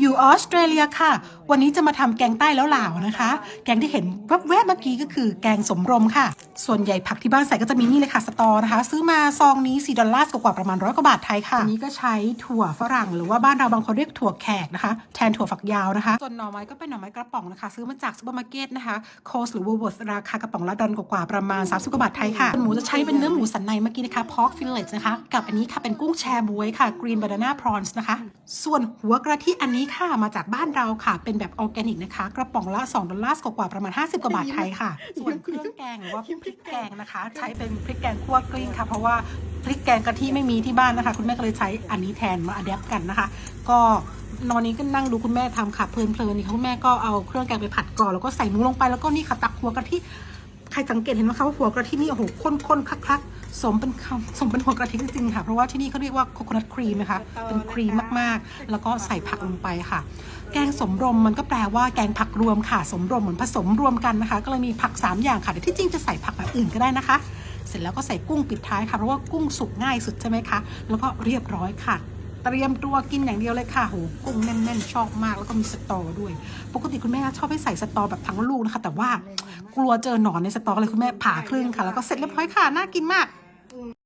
อยู่ออสเตรเลียค่ะ วันนี้จะมาทำแกงใต้แล้วหลาวนะคะ แกงที่เห็นแวบๆเมื่อกี้ก็คือแกงสมรมค่ะ ส่วนใหญ่ผักที่บ้านใส่ก็จะมีนี่เลยค่ะสตอนะคะ ซื้อมาซองนี้4ดอลลาร์กว่าๆประมาณร้อยกว่าบาทไทยค่ะอันนี้ก็ใช้ถั่วฝรั่ง หรือว่าบ้านเราบางคนเรียกถั่วแขกนะคะ แทนถั่วฝักยาวนะคะ ส่วนหน่อไม้ก็เป็นหน่อไม้กระป๋องนะคะ ซื้อมาจากซูเปอร์มาร์เก็ตนะคะ โคสหรือวูลเวิร์สราคากระป๋องละดอลกว่าๆประมาณ30กว่าบาทไทยค่ะส่วนหมูจะใช้เป็นเนื้อหมูสันในเมื่อกี้นะคะ pork fillets นะคะ กับอันนี้ค่ะเป็นกุ้งแชบวยค่ะ green banana prawns นะคะ ส่วนหัวกระทิอันนี้ค่ะมาจากบ้านเราค่ะ เป็นแบบออร์แกนิกนะคะ กระป๋องละ 2 ดอลลาร์กว่าๆประมาณ 50 กว่าบาทไทยค่ะ ส่วนเครื่องแกงหรือว่าพริกแกงนะคะ ใช้เป็นพริกแกงคั่วกลิ้งค่ะ เพราะว่าพริกแกงกะทิไม่มีที่บ้านนะคะ คุณแม่ก็เลยใช้อันนี้แทนมาอัดแอปกันนะคะ ก็นอนนี้ก็นั่งดูคุณแม่ทำค่ะเพลินๆนี่ค่ะคุณแม่ก็เอาเครื่องแกงไปผัดก่อนแล้วก็ใส่หมูลงไปแล้วก็นี่ค่ะตักหัวกะทิใครสังเกตเห็นไหมคะว่าหัวกะทินี่โอ้โหข้นๆคลักๆ สมเป็นคำสมเป็นหัวกะทิจริงๆค่ะ เพราะว่าที่นี่เขาเรียกว่าโคโคนัทครีมนะคะ เป็นครีมมากๆ แล้วก็ใส่ผักลงไปค่ะ แกงสมรมมันก็แปลว่าแกงผักรวมค่ะ สมรมเหมือนผสมรวมกันนะคะ ก็เลยมีผัก 3 อย่างค่ะ แต่ที่จริงจะใส่ผักแบบอื่นก็ได้นะคะ เสร็จแล้วก็ใส่กุ้งปิดท้ายค่ะเพราะว่ากุ้งสุกง่ายสุดใช่ไหมคะ แล้วก็เรียบร้อยค่ะเตรียมตัวกินอย่างเดียวเลยค่ะโหกุ้งแน่นๆ ชอบมาก แล้วก็มีสตอด้วย ปกติคุณแม่ชอบให้ใส่สตอแบบทั้งลูกนะคะ แต่ว่ากลัวเจอหนอนในสตอเลยคุณแม่ผ่าครึ่งค่ะ แล้วก็เสร็จเรียบร้อยค่ะ น่ากินมาก um